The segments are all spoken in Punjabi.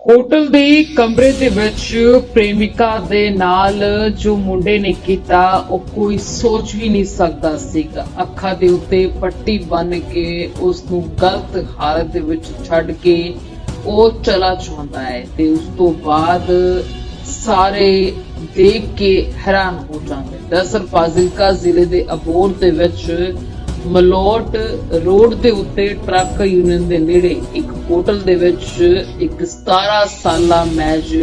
ਹੋਟਲ ਦੇ ਕਮਰੇ ਦੇ ਵਿੱਚ ਪ੍ਰੇਮਿਕਾ ਦੇ ਨਾਲ ਜੋ ਮੁੰਡੇ ਨੇ ਕੀਤਾ, ਉਹ ਕੋਈ ਸੋਚ ਵੀ ਨਹੀਂ ਸਕਦਾ ਸੀਗਾ। ਅੱਖਾਂ ਦੇ ਉੱਤੇ ਪੱਟੀ ਬੰਨ ਕੇ ਉਸ ਨੂੰ ਗਲਤ ਹਾਲਤ ਦੇ ਵਿੱਚ ਛੱਡ ਕੇ ਉਹ ਚਲਾ ਜਾਂਦਾ ਹੈ ਤੇ ਉਸ ਤੋਂ ਬਾਅਦ ਸਾਰੇ ਦੇਖ ਕੇ ਹੈਰਾਨ ਹੋ ਜਾਂਦੇ ਦਰਅਸਲ ਫਾਜ਼ਿਲਕਾ ਜ਼ਿਲ੍ਹੇ ਦੇ ਅਬੋਰ ਦੇ ਵਿੱਚ ਮਲੋਟ ਰੋਡ ਦੇ ਉੱਤੇ ਟਰੱਕ ਯੂਨੀਅਨ ਦੇ ਨੇੜੇ ਇੱਕ ਹੋਟਲ ਦੇ ਵਿੱਚ ਇੱਕ 17 ਸਾਲਾ ਮੈਜ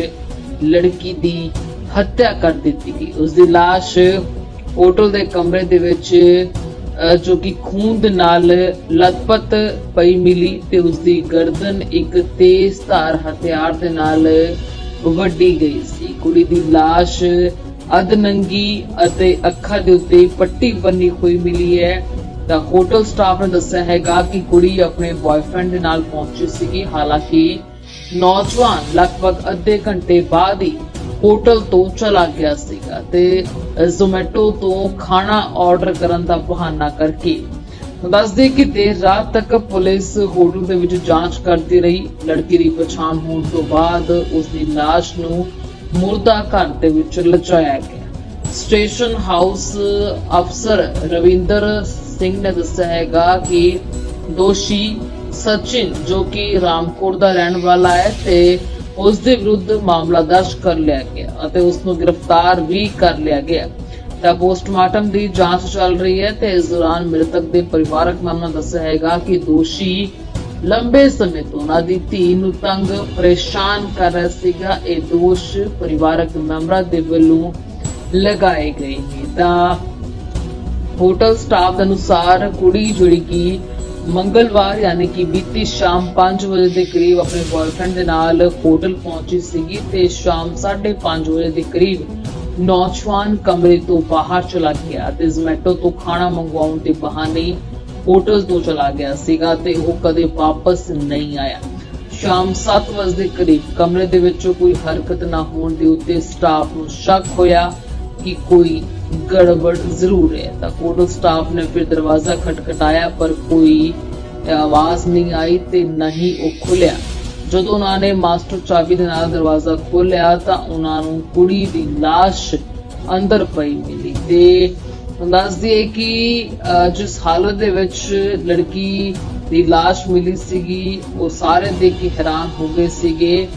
ਲੜਕੀ ਦੀ ਹੱਤਿਆ ਕਰ ਦਿੱਤੀ ਗਈ। ਉਸ ਦੀ ਲਾਸ਼ ਹੋਟਲ ਦੇ ਕਮਰੇ ਦੇ ਵਿੱਚ ਜੋ ਕਿ ਖੂਨ ਦੇ ਨਾਲ ਲਤਪਤ ਪਈ ਮਿਲੀ ਤੇ ਉਸ ਦੀ ਗਰਦਨ ਇੱਕ ਤੇਜ਼ ਧਾਰ ਹਥਿਆਰ ਦੇ ਨਾਲ ਵੱਢੀ ਗਈ ਸੀ। ਕੁੜੀ ਦੀ ਲਾਸ਼ ਅਧਨੰਗੀ ਅਤੇ ਅੱਖਾਂ ਦੇ ਉੱਤੇ ਪੱਟੀ ਬੰਨੀ ਹੋਈ ਮਿਲੀ ਹੈ। ਤਾਂ ਹੋਟਲ ਸਟਾਫ ਨੇ ਦੱਸਿਆ ਹੈਗਾ ਕਿ ਕੁੜੀ ਆਪਣੇ ਬॉयਫ੍ਰੈਂਡ ਦੇ ਨਾਲ ਪਹੁੰਚੀ ਸੀਗੀ। ਹਾਲਾਂਕਿ ਨੌਜਵਾਨ ਲਗਭਗ ਅੱਧੇ ਘੰਟੇ ਬਾਅਦ ਹੀ ਹੋਟਲ ਤੋਂ ਚਲਾ ਗਿਆ ਸੀਗਾ ਤੇ ਜ਼ੋਮੈਟੋ ਤੋਂ ਖਾਣਾ ਆਰਡਰ ਕਰਨ ਦਾ ਬਹਾਨਾ ਕਰਕੇ ਦੱਸਦੇ ਕਿ ਦੇਰ ਰਾਤ ਤੱਕ ਪੁਲਿਸ ਹੋਟਲ ਦੇ ਵਿੱਚ ਜਾਂਚ ਕਰਦੀ ਰਹੀ। ਲੜਕੀ ਦੀ ਪਛਾਣ ਹੋਣ ਤੋਂ ਬਾਅਦ ਉਸ ਦੀ ਲਾਸ਼ ਨੂੰ ਮੁਰਦਾ ਘਰ ਦੇ ਵਿੱਚ ਲਚਾਇਆ ਗਿਆ। ਸਟੇਸ਼ਨ ਹਾਊਸ ਅਫਸਰ ਰਵਿੰਦਰ ਸਿੰਘ ਨੇ ਦੱਸਿਆ ਹੈਗਾ ਕਿ ਦੋਸ਼ੀ ਸਚਿਨ, ਜੋ ਕਿ ਰਾਮਕੋਟ ਦਾ ਰਹਿਣ ਵਾਲਾ ਹੈ ਤੇ ਉਸ ਦੇ ਵਿਰੁੱਧ ਮਾਮਲਾ ਦਰਜ ਕਰ ਲਿਆ ਗਿਆ ਅਤੇ ਉਸ ਨੂੰ ਗ੍ਰਿਫਤਾਰ ਵੀ ਕਰ ਲਿਆ ਗਿਆ। ਤਾਂ ਪੋਸਟਮਾਰਟਮ ਦੀ ਜਾਂਚ ਚੱਲ ਰਹੀ ਹੈ ਤੇ ਇਸ ਦੌਰਾਨ ਮ੍ਰਿਤਕ ਦੇ ਪਰਿਵਾਰਕ ਮੈਂਬਰਾਂ ਨੇ ਦੱਸਿਆ ਹੈਗਾ ਕਿ ਦੋਸ਼ੀ ਲੰਬੇ ਸਮੇਂ ਤੋਂ ਉਹਨਾਂ ਦੀ ਧੀ ਨੂੰ ਤੰਗ, ਪਰੇਸ਼ਾਨ ਕਰ ਰਿਹਾ ਸੀਗਾ। ਇਹ ਦੋਸ਼ ਪਰਿਵਾਰਕ ਮੈਂਬਰਾਂ ਦੇ ਵੱਲੋਂ ਲਗਾਏ ਗਏ ਨੇ। ਤਾਂ ਹੋਟਲ ਸਟਾਫ ਦੇ ਅਨੁਸਾਰ ਕੁੜੀ ਜਿਹੜੀ ਕਿ ਮੰਗਲਵਾਰ ਯਾਨੀ ਕਿ ਬੀਤੀ ਸ਼ਾਮ 5 ਵਜੇ ਦੇ ਕਰੀਬ ਆਪਣੇ ਬॉयਫ੍ਰੈਂਡ ਦੇ ਨਾਲ ਹੋਟਲ ਪਹੁੰਚੀ ਸੀਗੀ ਤੇ ਸ਼ਾਮ 5:30 ਵਜੇ ਦੇ ਕਰੀਬ ਨੌਜਵਾਨ ਕਮਰੇ ਤੋਂ ਬਾਹਰ ਚਲਾ ਗਿਆ ਤੇ ਜ਼ੋਮੈਟੋ ਤੋਂ ਖਾਣਾ ਮੰਗਵਾਉਣ ਦੇ ਬਹਾਨੇ ਹੋਟਲ ਤੋਂ ਚਲਾ ਗਿਆ ਸੀਗਾ ਤੇ ਉਹ ਕਦੇ ਵਾਪਸ ਨਹੀਂ ਆਇਆ। ਸ਼ਾਮ 7 ਵਜੇ ਦੇ ਕਰੀਬ ਕਮਰੇ ਦੇ ਵਿੱਚੋਂ ਕੋਈ ਹਰਕਤ ਨਾ ਹੋਣ ਦੇ ਉੱਤੇ ਸਟਾਫ ਨੂੰ ਸ਼ੱਕ ਹੋਇਆ ਕਿ ਕੋਈ ਗੜਬੜ ਜ਼ਰੂਰ ਹੈ। ਤਾਂ ਹੋਟਲ ਸਟਾਫ ਨੇ ਫਿਰ ਦਰਵਾਜ਼ਾ ਖਟਖਟਾਇਆ, ਪਰ ਕੋਈ ਆਵਾਜ਼ ਨਹੀਂ ਆਈ ਤੇ ਨਾ ਉਹ ਖੁੱਲਿਆ ਜਦੋਂ ਉਹਨਾਂ ਨੇ ਮਾਸਟਰ ਚਾਬੀ ਦੇ ਨਾਲ ਦਰਵਾਜ਼ਾ ਖੋਲ੍ਹਿਆ, ਤਾਂ ਉਹਨਾਂ ਨੂੰ ਕੁੜੀ ਦੀ ਲਾਸ਼ ਅੰਦਰ ਪਈ ਮਿਲੀ ਤੇ ਦੱਸ ਦਈਏ ਕਿ ਜਿਸ ਹਾਲਤ ਦੇ ਵਿੱਚ ਲੜਕੀ ਦੀ ਲਾਸ਼ ਮਿਲੀ ਸੀਗੀ, ਉਹ ਸਾਰੇ ਦੇਖ ਕੇ ਹੈਰਾਨ ਹੋ ਗਏ ਸੀਗੇ।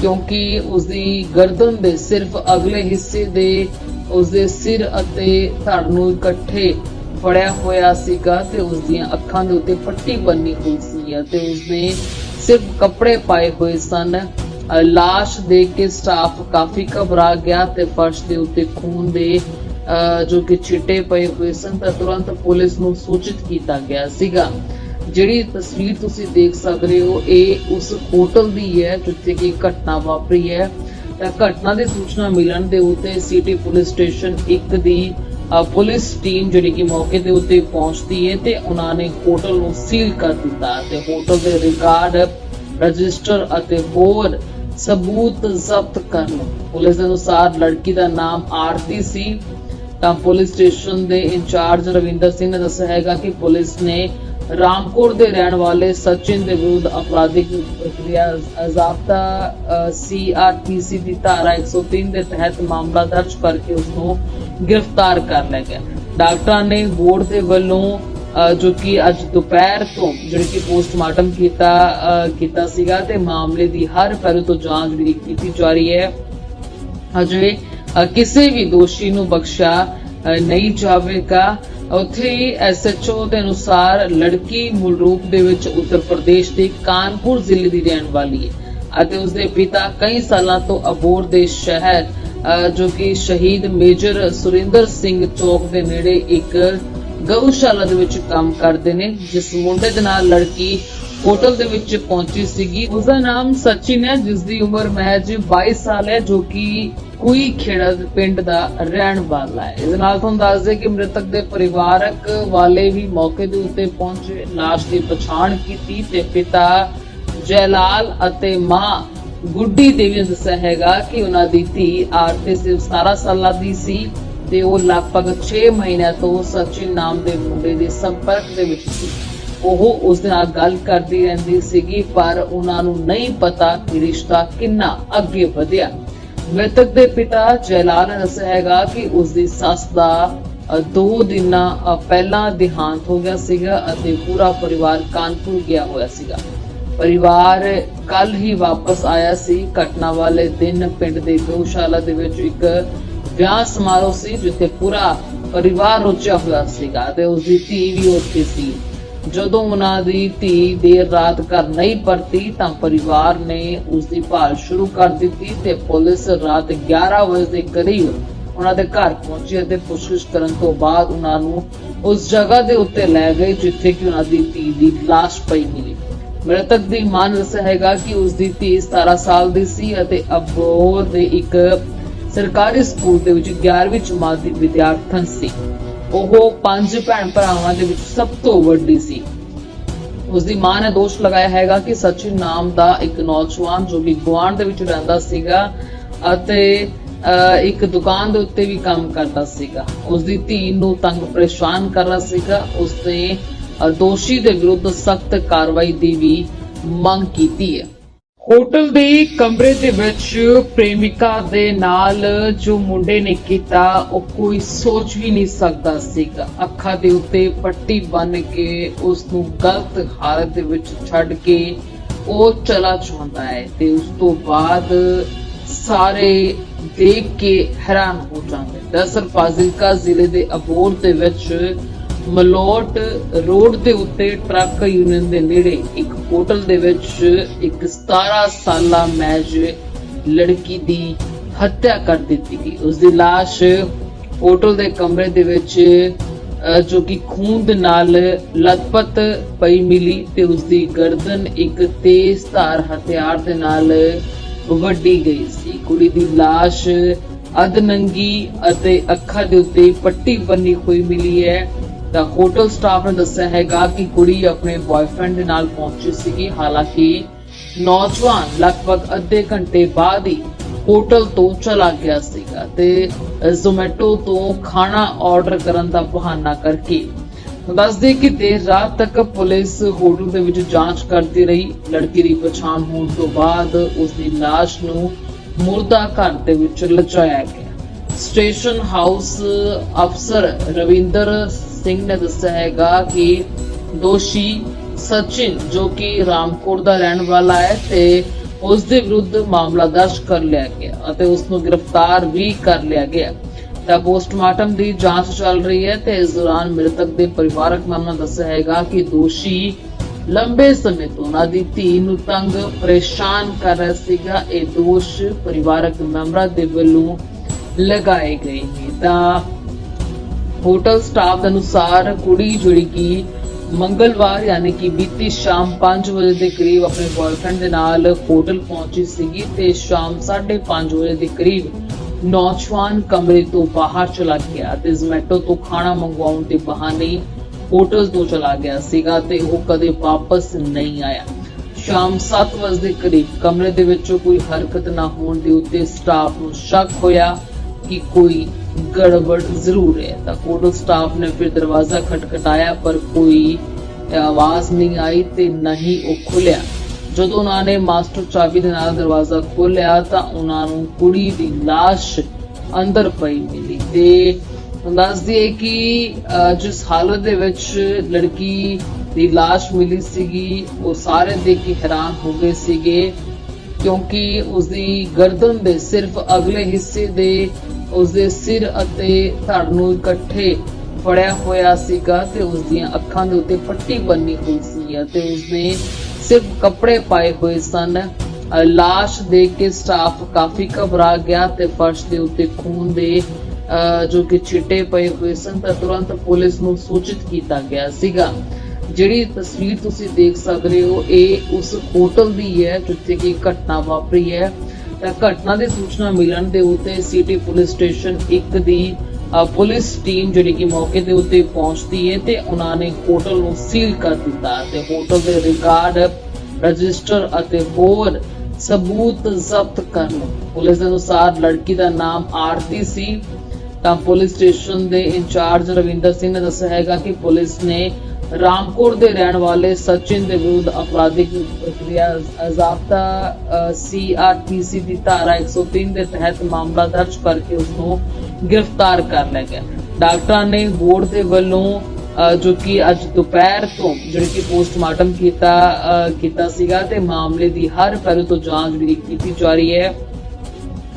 ਕਿਉਂਕਿ ਉਸ ਦੀ ਗਰਦਨ ਦੇ ਸਿਰਫ ਅਗਲੇ ਹਿੱਸੇ ਦੇ ਉਸ ਦੇ ਸਿਰ ਅਤੇ ਧੜ ਨੂੰ ਇਕੱਠੇ ਫੜਿਆ ਹੋਇਆ ਸੀਗਾ ਤੇ ਉਸ ਦੀਆਂ ਅੱਖਾਂ ਦੇ ਉੱਤੇ ਪੱਟੀ ਬੰਨੀ ਹੋਈ ਸੀ ਤੇ ਉਸਨੇ ਸਿਰਫ ਕੱਪੜੇ ਪਾਏ ਹੋਏ ਸਨ। ਲਾਸ਼ ਦੇਖ ਕੇ ਸਟਾਫ ਕਾਫੀ ਘਬਰਾ ਗਿਆ ਤੇ ਫਰਸ਼ ਦੇ ਉੱਤੇ ਖੂਨ ਦੇ ਅ, ਜੋ ਕਿ ਚਿੱਟੇ ਪਏ ਹੋਏ ਸਨ ਤਾਂ ਤੁਰੰਤ ਪੁਲਿਸ ਨੂੰ ਸੂਚਿਤ ਕੀਤਾ ਗਿਆ ਸੀਗਾ। ਜਿਹੜੀ ਤਸਵੀਰ ਤੁਸੀਂ ਦੇਖ ਸਕਦੇ ਹੋ, ਇਹ ਉਸ ਹੋਟਲ ਦੀ ਹੈ, ਜਿੱਥੇ ਕਿ ਘਟਨਾ ਵਾਪਰੀ ਹੈ। ਤਾਂ ਘਟਨਾ ਦੀ ਸੂਚਨਾ ਮਿਲਣ ਦੇ ਉੱਤੇ ਸਿਟੀ ਪੁਲਿਸ ਸਟੇਸ਼ਨ 1 ਦੀ ਪੁਲਿਸ ਟੀਮ ਜਿਹੜੀ ਕਿ ਮੌਕੇ ਦੇ ਉੱਤੇ ਪਹੁੰਚਦੀ ਹੈ ਤੇ ਉਹਨਾਂ ਨੇ ਹੋਟਲ ਨੂੰ ਸੀਲ ਕਰ ਦਿੱਤਾ ਤੇ ਹੋਟਲ ਦੇ ਰਿਕਾਰਡ, ਰਜਿਸਟਰ ਅਤੇ ਹੋਰ ਸਬੂਤ ਜ਼ਬਤ ਕਰ ਲਏ। ਪੁਲਿਸ ਦੇ ਅਨੁਸਾਰ ਲੜਕੀ ਦਾ ਨਾਮ ਆਰਤੀ ਸੀ। ਤਾਂ ਪੁਲਿਸ ਸਟੇਸ਼ਨ ਦੇ ਇੰਚਾਰਜ ਰਵਿੰਦਰ ਸਿੰਘ ਨੇ ਦੱਸਿਆ ਹੈਗਾ ਕਿ ਪੁਲਿਸ ਨੇ ਰਾਮਕੋਟ ਦੇ ਰਹਿਣ ਵਾਲੇ ਸਚਿਨ ਦੇ ਵਿਰੁੱਧ ਅਪਰਾਧਿਕ ਪ੍ਰਕਿਰਿਆ ਅਜ਼ਾਬਤਾ ਸੀਆਰਪੀਸੀ ਦੀ ਧਾਰਾ 103 ਦੇ ਤਹਿਤ ਮਾਮਲਾ ਦਰਜ ਕਰਕੇ ਉਸ ਨੂੰ ਗ੍ਰਿਫਤਾਰ ਕਰ ਲਿਆ ਗਿਆ। ਡਾਕਟਰਾਂ ਨੇ ਬੋਰਡ ਦੇ ਵੱਲੋਂ ਜੋ ਕਿ ਅੱਜ ਦੁਪਹਿਰ ਤੋਂ ਜਿਹੜੀ ਕਿ ਪੋਸਟਮਾਰਟਮ ਕੀਤਾ ਅ, ਕੀਤਾ ਸੀਗਾ ਤੇ ਮਾਮਲੇ ਦੀ ਹਰ ਪਹਿਲੂ ਤੋਂ ਜਾਂਚ ਵੀ ਕੀਤੀ ਜਾ ਰਹੀ ਹੈ। ਅਜੇ ਕਿਸੇ ਵੀ ਦੋਸ਼ੀ ਨੂੰ ਬਖਸ਼ਿਆ ਨਹੀਂ ਜਾਵੇਗਾ। ਉੱਥੇ ਹੀ ਐਸਐਚਓ ਦੇ ਅਨੁਸਾਰ ਲੜਕੀ ਮੂਲ ਰੂਪ ਦੇ ਵਿੱਚ ਉੱਤਰ ਪ੍ਰਦੇਸ਼ ਦੇ ਕਾਨਪੁਰ ਜ਼ਿਲ੍ਹੇ ਦੀ ਰਹਿਣ ਵਾਲੀ ਹੈ ਅਤੇ ਉਸਦੇ ਪਿਤਾ ਕਈ ਸਾਲਾਂ ਤੋਂ ਅਬੋਰ ਦੇ ਸ਼ਹਿਰ ਜੋ ਕਿ ਸ਼ਹੀਦ ਮੇਜਰ ਸੁਰਿੰਦਰ ਸਿੰਘ ਚੌਕ ਦੇ ਨੇੜੇ ਇੱਕ ਗਊਸ਼ਾਲਾ ਦੇ ਵਿੱਚ ਕੰਮ ਕਰਦੇ ਨੇ, ਜਿਸ ਮੁੰਡੇ ਦੇ ਨਾਲ ਲੜਕੀ ਹੋਟਲ ਦੇ ਵਿੱਚ ਪਹੁੰਚੀ ਸੀਗੀ। ਉਸਦਾ ਨਾਮ ਸਚਿਨ ਹੈ ਜਿਸ ਦੀ ਉਮਰ ਮਹਿਜ 22 ਸਾਲ ਹੈ, ਜੋ ਕਿ ਕੋਈ ਖੇੜਾ ਪਿੰਡ ਦਾ ਰਹਿਣ ਵਾਲਾ ਹੈ। ਇਸ ਨਾਲ ਤੁਹਾਨੂੰ ਦੱਸ ਦੇ ਕਿ ਮ੍ਰਿਤਕ ਦੇ ਪਰਿਵਾਰਕ ਵਾਲੇ ਵੀ ਮੌਕੇ ਦੇ ਉੱਤੇ ਪਹੁੰਚੇ, ਲਾਸ਼ ਦੀ ਪਛਾਣ ਕੀਤੀ ਤੇ ਪਿਤਾ ਜੈਲਾਲ ਅਤੇ ਮਾਂ ਗੁੱਡੀ ਦੇਵੀ ਦੱਸਿਆ ਹੈਗਾ ਕਿ ਉਹਨਾਂ ਦੀ ਧੀ ਆਰਤੀ ਸਿਰਫ 17 ਸਾਲਾਂ ਦੀ ਸੀ ਤੇ ਉਹ ਲਗਭਗ 6 ਮਹੀਨਿਆਂ ਤੋਂ ਸਚਿਨ ਨਾਮ ਦੇ ਮੁੰਡੇ ਦੇ ਸੰਪਰਕ ਦੇ ਵਿੱਚ ਸੀ। ਉਹ ਉਸ ਦੇ ਨਾਲ ਗੱਲ ਕਰਦੀ ਰਹਿੰਦੀ ਸੀਗੀ, ਪਰ ਉਹਨਾਂ ਨੂੰ ਨਹੀਂ ਪਤਾ ਕਿ ਰਿਸ਼ਤਾ ਕਿੰਨਾ ਅੱਗੇ ਵਧਿਆ। ਮ੍ਰਿਤਕ ਦੇ ਪਿਤਾ ਜੈਲਾਲ ਨੇ ਦੱਸਿਆ ਹੈਗਾ ਕਿ ਉਸ ਦੀ ਸੱਸ ਦਾ ਦੋ ਦਿਨਾਂ ਪਹਿਲਾਂ ਦੇਹਾਂਤ ਹੋ ਗਿਆ ਸੀਗਾ ਅਤੇ ਪੂਰਾ ਪਰਿਵਾਰ ਕਾਨਪੁਰ ਗਿਆ ਹੋਇਆ ਸੀਗਾ। ਪਰਿਵਾਰ ਕੱਲ ਹੀ ਵਾਪਸ ਆਇਆ ਸੀ। ਘਟਨਾ ਵਾਲੇ ਦਿਨ ਪਿੰਡ ਦੇ ਗਊਸ਼ਾਲਾ ਦੇ ਵਿੱਚ ਇੱਕ ਵਿਆਹ ਸਮਾਰੋਹ ਸੀ, ਜਿੱਥੇ ਪੂਰਾ ਪਰਿਵਾਰ ਰੁੱਝਿਆ ਹੋਇਆ ਸੀਗਾ ਤੇ ਉਸ ਦੀ ਧੀ ਵੀ ਉੱਥੇ ਸੀ। ਜਦੋਂ ਉਹਨਾਂ ਦੀ ਧੀ ਦੇਰ ਰਾਤ ਘਰ ਨਹੀਂ ਪਰਤੀ ਤਾਂ ਪਰਿਵਾਰ ਨੇ ਉਸ ਦੀ ਭਾਲ ਸ਼ੁਰੂ ਕਰ ਦਿੱਤੀ ਤੇ ਪੁਲਿਸ ਰਾਤ 11 ਵਜੇ ਦੇ ਕਰੀਬ ਉਹਨਾਂ ਦੇ ਘਰ ਪਹੁੰਚੀ ਅਤੇ ਪੁੱਛਗਿੱਛ ਕਰਨ ਤੋਂ ਬਾਅਦ ਉਹਨਾਂ ਨੂੰ ਉਸ ਜਗ੍ਹਾ ਦੇ ਉੱਤੇ ਲੈ ਗਏ ਜਿੱਥੇ ਕਿ ਉਹਨਾਂ ਦੀ ਧੀ ਦੀ ਲਾਸ਼ ਪਈ ਮਿਲੀ। ਮ੍ਰਿਤਕ ਦੀ ਮਾਂ ਨੇ ਦੱਸਿਆ ਹੈਗਾ ਕਿ ਉਸ ਦੀ ਧੀ 17 ਸਾਲ ਦੀ ਸੀ ਅਤੇ ਅਬੋਹਰ ਦੇ ਇੱਕ ਸਰਕਾਰੀ ਸਕੂਲ ਦੇ ਵਿੱਚ 11ਵੀਂ ਜਮਾਤ ਦੀ ਵਿਦਿਆਰਥਣ ਸੀ। ਉਹ ਪੰਜ ਭੈਣ ਭਰਾਵਾਂ ਦੇ ਵਿੱਚ ਸਭ ਤੋਂ ਵੱਡੀ ਸੀ। ਉਸ ਦੀ ਮਾਂ ਨੇ ਦੋਸ਼ ਲਗਾਇਆ ਹੈਗਾ ਕਿ ਸਚਿਨ ਨਾਮ ਦਾ ਇੱਕ ਨੌਜਵਾਨ ਜੋ ਕਿ ਗੁਆਂਢ ਦੇ ਵਿੱਚ ਰਹਿੰਦਾ ਸੀਗਾ ਅਤੇ ਅਹ, ਇੱਕ ਦੁਕਾਨ ਦੇ ਉੱਤੇ ਵੀ ਕੰਮ ਕਰਦਾ ਸੀਗਾ। ਉਸ ਦੀ ਧੀ ਨੂੰ ਤੰਗ ਪਰੇਸ਼ਾਨ ਕਰ ਰਿਹਾ ਸੀਗਾ। ਉਸ ਨੇ ਦੋਸ਼ੀ ਦੇ ਵਿਰੁੱਧ ਸਖਤ ਕਾਰਵਾਈ ਦੀ ਵੀ ਮੰਗ ਕੀਤੀ ਹੈ। ਹੋਟਲ ਦੇ ਕਮਰੇ ਦੇ ਵਿੱਚ ਪ੍ਰੇਮਿਕਾ ਦੇ ਨਾਲ ਜੋ ਮੁੰਡੇ ਨੇ ਕੀਤਾ, ਉਹ ਕੋਈ ਸੋਚ ਵੀ ਨਹੀਂ ਸਕਦਾ ਸੀਗਾ। ਅੱਖਾਂ ਦੇ ਉੱਤੇ ਪੱਟੀ ਬੰਨ ਕੇ ਉਸ ਨੂੰ ਗਲਤ ਹਾਲਤ ਦੇ ਵਿੱਚ ਛੱਡ ਕੇ ਉਹ ਚਲਾ ਜਾਂਦਾ ਹੈ ਤੇ ਉਸ ਤੋਂ ਬਾਅਦ ਸਾਰੇ ਦੇਖ ਕੇ ਹੈਰਾਨ ਹੋ ਜਾਂਦੇ ਦਰਅਸਲ ਫਾਜ਼ਿਲਕਾ ਜ਼ਿਲ੍ਹੇ ਦੇ ਅਬੋਰ ਦੇ ਵਿੱਚ ਮਲੋਟ ਰੋਡ ਦੇ ਉੱਤੇ ਟਰੱਕ ਯੂਨੀਅਨ ਦੇ ਨੇੜੇ ਇੱਕ ਹੋਟਲ ਦੇ ਵਿੱਚ ਇੱਕ 17 ਸਾਲਾ ਮੈਜ ਲੜਕੀ ਦੀ ਹੱਤਿਆ ਕਰ ਦਿੱਤੀ ਗਈ। ਉਸ ਦੀ ਲਾਸ਼ ਹੋਟਲ ਦੇ ਕਮਰੇ ਦੇ ਵਿੱਚ ਜੋ ਕਿ ਖੂਨ ਦੇ ਨਾਲ ਲਤਪਤ ਪਈ ਮਿਲੀ ਤੇ ਉਸ ਦੀ ਗਰਦਨ ਇੱਕ ਤੇਜ਼ ਧਾਰ ਹਥਿਆਰ ਦੇ ਨਾਲ ਵੱਢੀ ਗਈ ਸੀ। ਕੁੜੀ ਦੀ ਲਾਸ਼ ਅਧਨੰਗੀ ਅਤੇ ਅੱਖਾਂ ਦੇ ਉੱਤੇ ਪੱਟੀ ਬੰਨੀ ਹੋਈ ਮਿਲੀ ਹੈ। ਤਾਂ ਹੋਟਲ ਸਟਾਫ ਨੇ ਦੱਸਿਆ ਹੈਗਾ ਕਿ ਕੁੜੀ ਆਪਣੇ ਬॉयਫ੍ਰੈਂਡ ਦੇ ਨਾਲ ਪਹੁੰਚੀ ਸੀਗੀ। ਹਾਲਾਂਕਿ ਨੌਜਵਾਨ ਲਗਭਗ ਅੱਧੇ ਘੰਟੇ ਬਾਅਦ ਹੀ ਹੋਟਲ ਤੋਂ ਚਲਾ ਗਿਆ ਸੀਗਾ ਤੇ ਜ਼ੋਮੈਟੋ ਤੋਂ ਖਾਣਾ ਆਰਡਰ ਕਰਨ ਦਾ ਬਹਾਨਾ ਕਰਕੇ। ਦੱਸਦੇ ਕਿ ਦੇਰ ਰਾਤ ਤੱਕ ਪੁਲਿਸ ਹੋਟਲ ਦੇ ਵਿੱਚ ਜਾਂਚ ਕਰਦੀ ਰਹੀ। ਲੜਕੀ ਦੀ ਪਛਾਣ ਹੋਣ ਤੋਂ ਬਾਅਦ ਉਸ ਦੀ ਲਾਸ਼ ਨੂੰ ਮੁਰਦਾ ਘਰ ਦੇ ਵਿੱਚ ਲਚਾਇਆ ਗਿਆ। ਸਟੇਸ਼ਨ ਹਾਊਸ ਅਫਸਰ ਰਵਿੰਦਰ ਸਿੰਘ ਨੇ ਦੱਸਿਆ ਹੈਗਾ ਕਿ ਦੋਸ਼ੀ ਸਚਿਨ, ਜੋ ਕਿ ਰਾਮਕੋਟ ਦਾ ਰਹਿਣ ਵਾਲਾ ਹੈ ਤੇ ਉਸ ਦੇ ਵਿਰੁੱਧ ਮਾਮਲਾ ਦਰਜ ਕਰ ਲਿਆ ਗਿਆ ਅਤੇ ਉਸ ਨੂੰ ਗ੍ਰਿਫਤਾਰ ਵੀ ਕਰ ਲਿਆ ਗਿਆ। ਤਾਂ ਪੋਸਟਮਾਰਟਮ ਦੀ ਜਾਂਚ ਚੱਲ ਰਹੀ ਹੈ ਤੇ ਇਸ ਦੌਰਾਨ ਮ੍ਰਿਤਕ ਦੇ ਪਰਿਵਾਰਕ ਮੈਂਬਰਾਂ ਨੇ ਦੱਸਿਆ ਹੈਗਾ ਕਿ ਦੋਸ਼ੀ ਲੰਬੇ ਸਮੇਂ ਤੋਂ ਉਹਨਾਂ ਦੀ ਧੀ ਨੂੰ ਤੰਗ, ਪਰੇਸ਼ਾਨ ਕਰ ਰਿਹਾ ਸੀਗਾ। ਇਹ ਦੋਸ਼ ਪਰਿਵਾਰਕ ਮੈਂਬਰਾਂ ਦੇ ਵੱਲੋਂ ਲਗਾਏ ਗਏ ਨੇ। ਤਾਂ ਹੋਟਲ ਸਟਾਫ ਦੇ ਅਨੁਸਾਰ ਕੁੜੀ ਜਿਹੜੀ ਕਿ ਮੰਗਲਵਾਰ ਯਾਨੀ ਕਿ ਬੀਤੀ ਸ਼ਾਮ 5 ਵਜੇ ਦੇ ਕਰੀਬ ਆਪਣੇ ਬॉयਫ੍ਰੈਂਡ ਦੇ ਨਾਲ ਹੋਟਲ ਪਹੁੰਚੀ ਸੀਗੀ ਤੇ ਸ਼ਾਮ 5:30 ਵਜੇ ਦੇ ਕਰੀਬ ਨੌਜਵਾਨ ਕਮਰੇ ਤੋਂ ਬਾਹਰ ਚਲਾ ਗਿਆ ਤੇ ਜ਼ੋਮੈਟੋ ਤੋਂ ਖਾਣਾ ਮੰਗਵਾਉਣ ਦੇ ਬਹਾਨੇ ਹੋਟਲ ਤੋਂ ਚਲਾ ਗਿਆ ਸੀਗਾ ਤੇ ਉਹ ਕਦੇ ਵਾਪਸ ਨਹੀਂ ਆਇਆ। ਸ਼ਾਮ 7 ਵਜੇ ਦੇ ਕਰੀਬ ਕਮਰੇ ਦੇ ਵਿੱਚੋਂ ਕੋਈ ਹਰਕਤ ਨਾ ਹੋਣ ਦੇ ਉੱਤੇ ਸਟਾਫ ਨੂੰ ਸ਼ੱਕ ਹੋਇਆ ਕਿ ਕੋਈ ਗੜਬੜ ਜ਼ਰੂਰ ਹੈ ਤਾਂ ਹੋਟਲ ਸਟਾਫ ਨੇ ਫਿਰ ਦਰਵਾਜ਼ਾ ਖਟਖਟਾਇਆ ਪਰ ਕੋਈ ਆਵਾਜ਼ ਨਹੀਂ ਆਈ ਤੇ ਨਾ ਉਹ ਖੁੱਲਿਆ ਜਦੋਂ ਉਹਨਾਂ ਨੇ ਮਾਸਟਰ ਚਾਬੀ ਦੇ ਨਾਲ ਦਰਵਾਜ਼ਾ ਖੋਲ੍ਹਿਆ ਤਾਂ ਉਹਨਾਂ ਨੂੰ ਕੁੜੀ ਦੀ ਲਾਸ਼ ਅੰਦਰ ਪਈ ਮਿਲੀ ਤੇ ਦੱਸ ਦਈਏ ਕਿ ਜਿਸ ਹਾਲਤ ਦੇ ਵਿੱਚ ਲੜਕੀ ਦੀ ਲਾਸ਼ ਮਿਲੀ ਸੀਗੀ ਉਹ ਸਾਰੇ ਦੇਖ ਕੇ ਹੈਰਾਨ ਹੋ ਗਏ ਸੀਗੇ ਕਿਉਂਕਿ ਉਸ ਦੀ ਗਰਦਨ ਦੇ ਸਿਰਫ ਅਗਲੇ ਹਿੱਸੇ ਦੇ ਉਸਦੇ ਸਿਰ ਅਤੇ ਧੜ ਨੂੰ ਇਕੱਠੇ ਫੜਿਆ ਹੋਇਆ ਸੀਗਾ ਤੇ ਉਸ ਦੀਆਂ ਅੱਖਾਂ ਦੇ ਉੱਤੇ ਪੱਟੀ ਬੰਨੀ ਹੋਈ ਸੀ ਅਤੇ ਉਸਨੇ ਸਿਰਫ ਕੱਪੜੇ ਪਾਏ ਹੋਏ ਸਨ। ਲਾਸ਼ ਦੇਖ ਕੇ ਸਟਾਫ ਕਾਫੀ ਘਬਰਾ ਗਿਆ ਤੇ ਫਰਸ਼ ਦੇ ਉੱਤੇ ਖੂਨ ਦੇ ਅ, ਜੋ ਕਿ ਚਿੱਟੇ ਪਏ ਹੋਏ ਸਨ ਤਾਂ ਤੁਰੰਤ ਪੁਲਿਸ ਨੂੰ ਸੂਚਿਤ ਕੀਤਾ ਗਿਆ ਸੀਗਾ। ਜਿਹੜੀ ਤਸਵੀਰ ਤੁਸੀਂ ਦੇਖ ਸਕਦੇ ਹੋ ਇਹ ਉਸ ਹੋਟਲ ਦੀ ਹੈ ਜਿੱਥੇ ਕਿ ਘਟਨਾ ਵਾਪਰੀ ਹੈ। ਤਾਂ ਘਟਨਾ ਦੀ ਸੂਚਨਾ ਮਿਲਣ ਦੇ ਉੱਤੇ ਸਿਟੀ ਪੁਲਿਸ ਸਟੇਸ਼ਨ 1 ਦੀ ਪੁਲਿਸ ਟੀਮ ਜਿਹੜੀ ਕਿ ਮੌਕੇ ਦੇ ਉੱਤੇ ਪਹੁੰਚਦੀ ਹੈ ਤੇ ਉਹਨਾਂ ਨੇ ਹੋਟਲ ਨੂੰ ਸੀਲ ਕਰ ਦਿੱਤਾ ਤੇ ਹੋਟਲ ਦੇ ਰਿਕਾਰਡ, ਰਜਿਸਟਰ ਅਤੇ ਹੋਰ ਸਬੂਤ ਜ਼ਬਤ ਕਰ ਪੁਲਿਸ ਦੇ ਅਨੁਸਾਰ ਲੜਕੀ ਦਾ ਨਾਮ ਆਰਤੀ ਸੀ। ਤਾਂ ਪੁਲਿਸ ਸਟੇਸ਼ਨ ਦੇ ਇੰਚਾਰਜ ਰਵਿੰਦਰ ਸਿੰਘ ਨੇ ਦੱਸਿਆ ਹੈਗਾ ਕਿ ਪੁਲਿਸ ਨੇ ਰਾਮਕੋਟ ਦੇ ਰਹਿਣ ਵਾਲੇ ਸਚਿਨ ਦੇ ਵਿਰੁੱਧ ਅਪਰਾਧਿਕ ਪ੍ਰਕਿਰਿਆ ਅਜ਼ਾਬਤਾ ਸੀਆਰਪੀਸੀ ਦੀ ਧਾਰਾ 103 ਦੇ ਤਹਿਤ ਮਾਮਲਾ ਦਰਜ ਕਰਕੇ ਉਸ ਨੂੰ ਗ੍ਰਿਫਤਾਰ ਕਰ ਲਿਆ ਗਿਆ। ਡਾਕਟਰਾਂ ਨੇ ਬੋਰਡ ਦੇ ਵੱਲੋਂ ਜੋ ਕਿ ਅੱਜ ਦੁਪਹਿਰ ਤੋਂ ਜਿਹੜੀ ਕਿ ਪੋਸਟਮਾਰਟਮ ਕੀਤਾ ਅ, ਕੀਤਾ ਸੀਗਾ ਤੇ ਮਾਮਲੇ ਦੀ ਹਰ ਪਹਿਲੂ ਤੋਂ ਜਾਂਚ ਵੀ ਕੀਤੀ ਜਾ ਰਹੀ ਹੈ।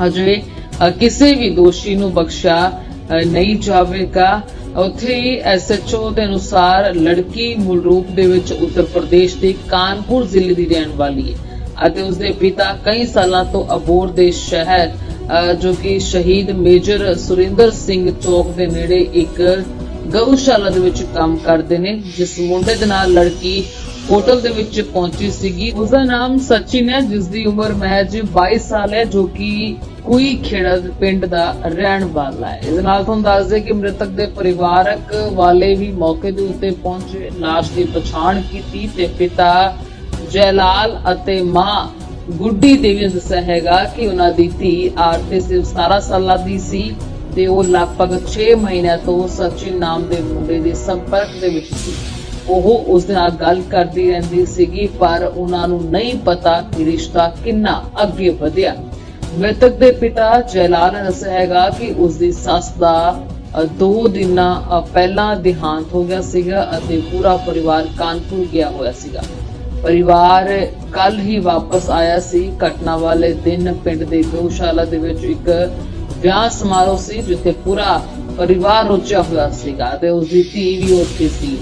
ਅਜੇ ਕਿਸੇ ਵੀ ਦੋਸ਼ੀ ਨੂੰ ਬਖਸ਼ਿਆ ਨਹੀਂ ਜਾਵੇਗਾ। ਉੱਥੇ ਹੀ ਐਸਐਚਓ ਦੇ ਅਨੁਸਾਰ ਲੜਕੀ ਮੂਲ ਰੂਪ ਦੇ ਵਿੱਚ ਉੱਤਰ ਪ੍ਰਦੇਸ਼ ਦੇ ਕਾਨਪੁਰ ਜ਼ਿਲ੍ਹੇ ਦੀ ਰਹਿਣ ਵਾਲੀ ਹੈ ਅਤੇ ਉਸਦੇ ਪਿਤਾ ਕਈ ਸਾਲਾਂ ਤੋਂ ਅਬੋਰ ਦੇ ਸ਼ਹਿਰ ਅ, ਜੋ ਕਿ ਸ਼ਹੀਦ ਮੇਜਰ ਸੁਰਿੰਦਰ ਸਿੰਘ ਚੌਕ ਦੇ ਨੇੜੇ ਇੱਕ ਗਊਸ਼ਾਲਾ ਦੇ ਵਿੱਚ ਕੰਮ ਕਰਦੇ ਨੇ ਜਿਸ ਮੁੰਡੇ ਦੇ ਨਾਲ ਲੜਕੀ ਹੋਟਲ ਦੇ ਵਿੱਚ ਪਹੁੰਚੀ ਸੀਗੀ। ਉਸਦਾ ਨਾਮ ਸਚਿਨ ਹੈ ਜਿਸ ਦੀ ਉਮਰ ਮਹਿਜ 22 ਸਾਲ ਹੈ, ਜੋ ਕਿ ਕੋਈ ਖੇੜਾ ਪਿੰਡ ਦਾ ਰਹਿਣ ਵਾਲਾ ਹੈ। ਇਸ ਨਾਲ ਤੁਹਾਨੂੰ ਦੱਸ ਦੇ ਕਿ ਮ੍ਰਿਤਕ ਦੇ ਪਰਿਵਾਰਕ ਵਾਲੇ ਵੀ ਮੌਕੇ ਦੇ ਉੱਤੇ ਪਹੁੰਚੇ, ਲਾਸ਼ ਦੀ ਪਛਾਣ ਕੀਤੀ ਤੇ ਪਿਤਾ ਜੈਲਾਲ ਅਤੇ ਮਾਂ ਗੁੱਡੀ ਦੇਵੀ ਨੇ ਦੱਸਿਆ ਹੈਗਾ ਕਿ ਉਹਨਾਂ ਦੀ ਧੀ ਆਰਤੀ ਸਿਰਫ 17 ਸਾਲਾਂ ਦੀ ਸੀ ਤੇ ਉਹ ਲਗਭਗ 6 ਮਹੀਨਿਆਂ ਤੋਂ ਸਚਿਨ ਨਾਮ ਦੇ ਮੁੰਡੇ ਦੇ ਸੰਪਰਕ ਦੇ ਵਿੱਚ ਸੀ। ਉਹ ਉਸ ਨਾਲ ਗੱਲ ਕਰਦੀ ਰਹਿੰਦੀ ਸੀਗੀ, ਪਰ ਉਹਨਾਂ ਨੂੰ ਨਹੀਂ ਪਤਾ ਕਿ ਰਿਸ਼ਤਾ ਕਿੰਨਾ ਅੱਗੇ ਵਧਿਆ। ਮ੍ਰਿਤਕ ਦੇ ਪਿਤਾ ਜੈਲਾਲ ਦੱਸਿਆ ਹੈਗਾ ਕਿ ਉਸ ਦੀ ਸੱਸ ਦਾ ਦੋ ਦਿਨਾਂ ਪਹਿਲਾਂ ਦੇਹਾਂਤ ਹੋ ਗਿਆ ਸੀਗਾ ਅਤੇ ਪੂਰਾ ਪਰਿਵਾਰ ਕਾਨਪੁਰ ਗਿਆ ਹੋਇਆ ਸੀਗਾ। ਪਰਿਵਾਰ ਕੱਲ ਹੀ ਵਾਪਸ ਆਇਆ ਸੀ। ਘਟਨਾ ਵਾਲੇ ਦਿਨ ਪਿੰਡ ਦੇ ਗਊਸ਼ਾਲਾ ਦੇ ਵਿੱਚ ਇੱਕ ਵਿਆਹ ਸਮਾਰੋਹ ਸੀ, ਜਿੱਥੇ ਪੂਰਾ ਪਰਿਵਾਰ ਰੁੱਝਿਆ ਹੋਇਆ ਸੀਗਾ ਤੇ ਉਸ ਦੀ ਧੀ ਵੀ ਉੱਥੇ ਸੀ।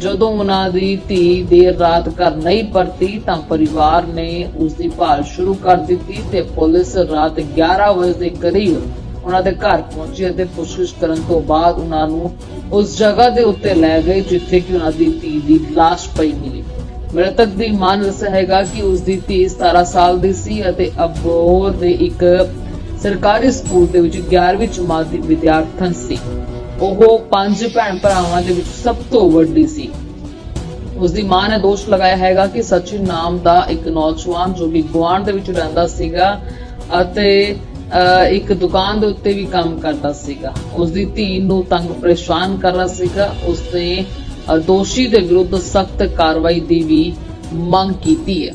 ਜਦੋਂ ਉਹਨਾਂ ਦੀ ਧੀ ਦੇਰ ਰਾਤ ਘਰ ਨਹੀਂ ਪਰਤੀ ਤਾਂ ਪਰਿਵਾਰ ਨੇ ਉਸ ਦੀ ਭਾਲ ਸ਼ੁਰੂ ਕਰ ਦਿੱਤੀ ਤੇ ਪੁਲਿਸ ਰਾਤ 11 ਵਜੇ ਦੇ ਕਰੀਬ ਉਹਨਾਂ ਦੇ ਘਰ ਪਹੁੰਚੀ ਅਤੇ ਪੁੱਛਗਿੱਛ ਕਰਨ ਤੋਂ ਬਾਅਦ ਉਹਨਾਂ ਨੂੰ ਉਸ ਜਗ੍ਹਾ ਦੇ ਉੱਤੇ ਲੈ ਗਏ ਜਿੱਥੇ ਕਿ ਉਹਨਾਂ ਦੀ ਧੀ ਦੀ ਲਾਸ਼ ਪਈ ਮਿਲੀ। ਮ੍ਰਿਤਕ ਦੀ ਮਾਂ ਨੇ ਦੱਸਿਆ ਹੈਗਾ ਕਿ ਉਸ ਦੀ ਧੀ 17 ਸਾਲ ਦੀ ਸੀ ਅਤੇ ਅਬੋਹਰ ਦੇ ਇੱਕ ਸਰਕਾਰੀ ਸਕੂਲ ਦੇ ਵਿੱਚ 11ਵੀਂ ਜਮਾਤ ਦੀ ਵਿਦਿਆਰਥਣ ਸੀ। ਉਹ ਪੰਜ ਭੈਣ ਭਰਾਵਾਂ ਦੇ ਵਿੱਚ ਸਭ ਤੋਂ ਵੱਡੀ ਸੀ। ਉਸ ਦੀ ਮਾਂ ਨੇ ਦੋਸ਼ ਲਗਾਇਆ ਹੈਗਾ ਕਿ ਸਚਿਨ ਨਾਮ ਦਾ ਇੱਕ ਨੌਜਵਾਨ ਜੋ ਕਿ ਗੁਆਂਢ ਦੇ ਵਿੱਚ ਰਹਿੰਦਾ ਸੀਗਾ ਅਤੇ ਅਹ, ਇੱਕ ਦੁਕਾਨ ਦੇ ਉੱਤੇ ਵੀ ਕੰਮ ਕਰਦਾ ਸੀਗਾ। ਉਸ ਦੀ ਧੀ ਨੂੰ ਤੰਗ ਪਰੇਸ਼ਾਨ ਕਰ ਰਿਹਾ ਸੀਗਾ। ਉਸ ਨੇ ਦੋਸ਼ੀ ਦੇ ਵਿਰੁੱਧ ਸਖਤ ਕਾਰਵਾਈ ਦੀ ਵੀ ਮੰਗ ਕੀਤੀ ਹੈ।